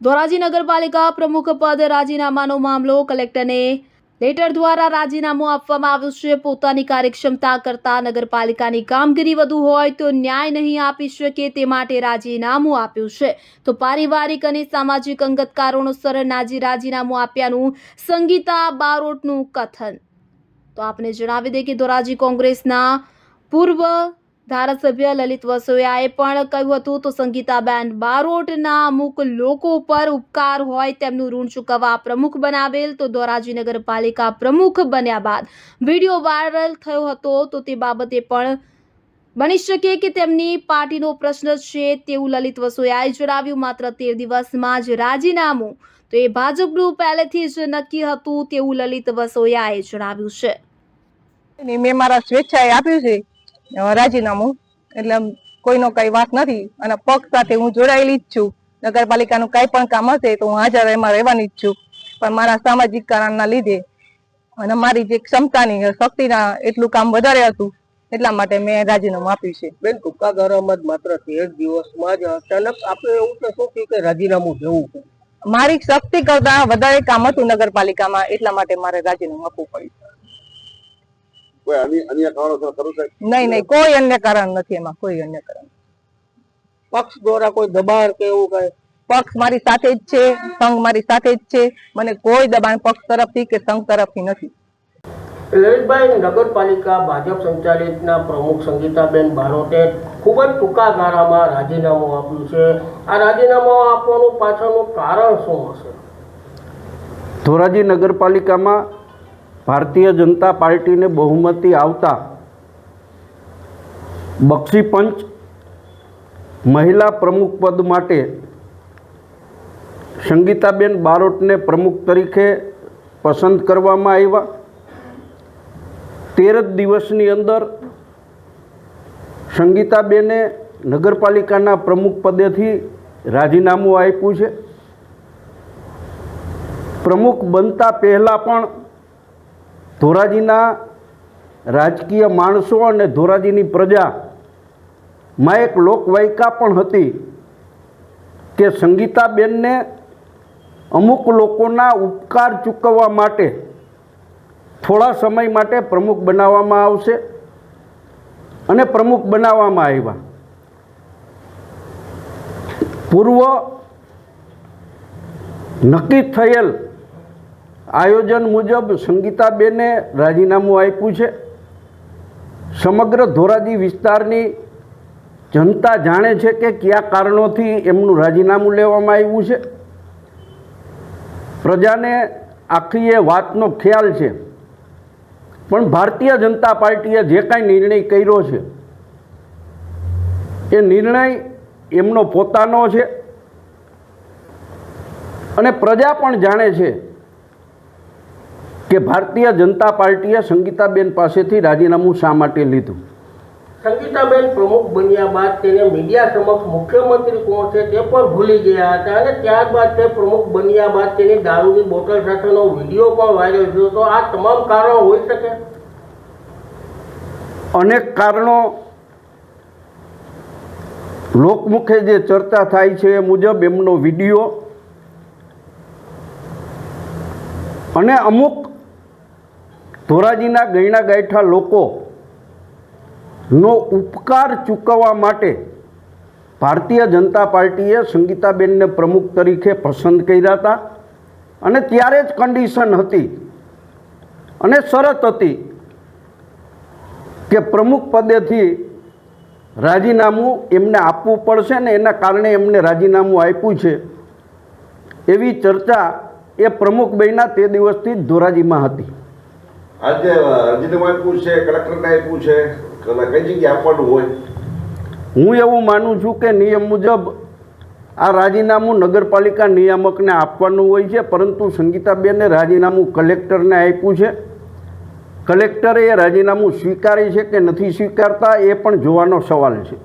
ધોરાજી નગરપાલિકા પ્રમુખ પદ રાજીનામાનો મામલો કલેક્ટરને લેટર દ્વારા રાજીનામું આપવામાં આવ્યું છે. પોતાની કાર્યક્ષમતા કરતા નગરપાલિકાની કામગીરી વધુ હોય તો ન્યાય નહીં આપી શકે તે માટે રાજીનામું આપ્યું છે. તો પારિવારિક અને સામાજિક અંગત કારણોસર નાજી રાજીનામું આપ્યાનું સંગીતા બારોટનું કથન. તો આપને જણાવી દે કે ધોરાજી કોંગ્રેસના પૂર્વ ધારાસભ્ય લલિત વસોયાએ પણ કહ્યું હતું, તો સંગીતાબેન બારોટના અમુક લોકો પર ઉપકાર હોય તેમનું ઋણ ચૂકવવા પ્રમુખ બનાવેલ, તો ધોરાજી નગરપાલિકા પ્રમુખ બન્યા બાદ વીડિયો વાયરલ થયો હતો. તો તે બાબતે પણ બની શકે કે તેમની પાર્ટીનો પ્રશ્ન છે તેવું લલિત વસોયાએ જણાવ્યું. માત્ર તેર દિવસમાં જ રાજીનામું, તો એ ભાજપનું પહેલેથી જ નક્કી હતું તેવું લલિત વસોયાએ જણાવ્યું છે. મેં મારા સ્વેચ્છાએ આપ્યું છે. રાજીનામું. એટલે કોઈનો કઈ વાત નથી. અને પક્ષ સાથે હું જોડાયેલી જ છું. નગરપાલિકાનું કઈ પણ કામ હશે તો હું હાજર એમાં રહેવાની જ છું. પણ મારા સામાજિક કારણના લીધે અને મારી જે ક્ષમતાની શક્તિના એટલું કામ વધારે હતું એટલા માટે મેં રાજીનામું આપ્યું છે. બેન ટૂંકા ગાળામાં માત્ર તેર દિવસમાં જ અચાનક આપણે એવું તો શું થયું કે રાજીનામું દેવું મારી શક્તિ કરતા વધારે કામ હતું નગરપાલિકામાં એટલા માટે મારે રાજીનામું આપવું પડ્યું. કોઈ અન્ય અન્ય કારણોસર ખરું સાહેબ? નહીં નહીં કોઈ અન્ય કારણ નથી એમાં કોઈ અન્ય કારણ પક્ષ દ્વારા કોઈ દબાણ કે એવું કઈ? પક્ષ મારી સાથે જ છે સંઘ મારી સાથે જ છે મને કોઈ દબાણ પક્ષ તરફથી કે સંઘ તરફથી નથી. લલિતભાઈ નગરપાલિકા ભાજપ સંચાલિતના પ્રમુખ સંગીતાબેન બારોટે ખૂબ જ ટૂંકા ગાળામાં રાજીનામું આપ્યું છે. આ રાજીનામું આપવાનું પાછળનું કારણ શું હશે? ધોરાજી નગરપાલિકામાં ભારતીય જનતા પાર્ટીને બહુમતી આવતા બક્ષી પંચ મહિલા પ્રમુખ પદ માટે સંગીતાબેન બારોટને પ્રમુખ તરીકે પસંદ કરવામાં આવ્યા. તેર જ દિવસની અંદર સંગીતાબેને નગરપાલિકાના પ્રમુખ પદેથી રાજીનામું આપ્યું છે. પ્રમુખ બનતા પહેલાં પણ ધોરાજીના રાજકીય માણસો અને ધોરાજીની પ્રજામાં એક લોકવાયકા પણ હતી કે સંગીતાબેનને અમુક લોકોના ઉપકાર ચૂકવવા માટે થોડા સમય માટે પ્રમુખ બનાવવામાં આવશે અને પ્રમુખ બનાવવામાં આવ્યા. પૂર્વ નક્કી થયેલ આયોજન મુજબ સંગીતાબેને રાજીનામું આપ્યું છે. સમગ્ર ધોરાજી વિસ્તારની જનતા જાણે છે કે કયા કારણોથી એમનું રાજીનામું લેવામાં આવ્યું છે. પ્રજાને આખી એ વાતનો ખ્યાલ છે. પણ ભારતીય જનતા પાર્ટીએ જે કાંઈ નિર્ણય કર્યો છે, એ નિર્ણય એમનો પોતાનો છે. અને પ્રજા પણ જાણે છે કે ભારતીય જનતા પાર્ટીએ સંગીતાબેન પાસેથી રાજીનામું શા માટે લીધું? સંગીતાબેન પ્રમુખ બન્યા બાદ તેને મીડિયા સમક્ષ મુખ્યમંત્રી કોણ છે તે પણ ભૂલી ગયા હતા અને ત્યારબાદ તે પ્રમુખ બન્યા બાદ તેની દારૂની બોટલ સાથેનો વીડિયો પણ વાયરલ થયો તો આ તમામ કારણો હોઈ શકે? અનેક કારણો લોકમુખે જે ચર્ચા થાય છે એ મુજબ એમનો વીડિયો અને અમુક ધોરાજીના ગયણા ગાયઠા લોકોનો ઉપકાર ચૂકવવા માટે ભારતીય જનતા પાર્ટીએ સંગીતાબેનને પ્રમુખ તરીકે પસંદ કર્યા હતા અને ત્યારે જ કન્ડિશન હતી અને શરત હતી કે પ્રમુખ પદેથી રાજીનામું એમને આપવું પડશે ને એના કારણે એમને રાજીનામું આપ્યું છે એવી ચર્ચા એ પ્રમુખ બહેના તે દિવસથી ધોરાજીમાં હતી. આજે રાજીનામું આપ્યું છે કલેક્ટરને આપ્યું છે કઈ જગ્યાએ આપવાનું હોય? હું એવું માનું છું કે નિયમ મુજબ આ રાજીનામું નગરપાલિકા નિયામકને આપવાનું હોય છે, પરંતુ સંગીતાબેને રાજીનામું કલેક્ટરને આપ્યું છે. કલેક્ટરે એ રાજીનામું સ્વીકારે છે કે નથી સ્વીકારતા એ પણ જોવાનો સવાલ છે.